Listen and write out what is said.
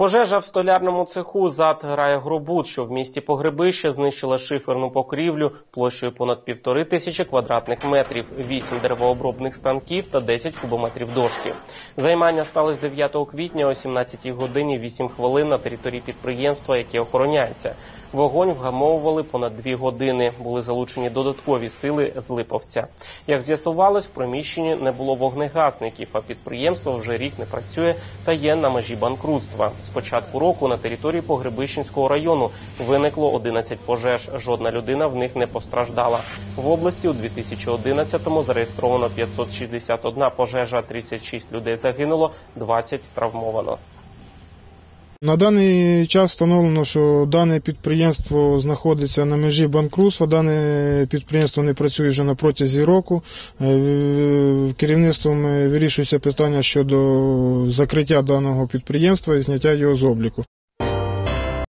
Пожежа в столярному цеху ЗАД грає гробут, що в місті Погребище, знищила шиферну покрівлю площею понад півтори тисячі квадратних метрів, вісім деревообробних станків та 10 кубометрів дошки. Займання сталося 9 квітня о 17 годині 8 хвилин на території підприємства, яке охороняється. Вогонь вгамовували понад дві години. Були залучені додаткові сили з Липовця. Як з'ясувалось, в приміщенні не було вогнегасників, а підприємство вже рік не працює та є на межі банкрутства. З початку року на території Погребищенського району виникло 11 пожеж. Жодна людина в них не постраждала. В області у 2011-му зареєстровано 561 пожежа, 36 людей загинуло, 20 травмовано. На даний час встановлено, що дане підприємство знаходиться на межі банкрутства. Дане підприємство не працює вже на протязі року. Е, Керівництвом е, вирішується питання щодо закриття даного підприємства і зняття його з обліку.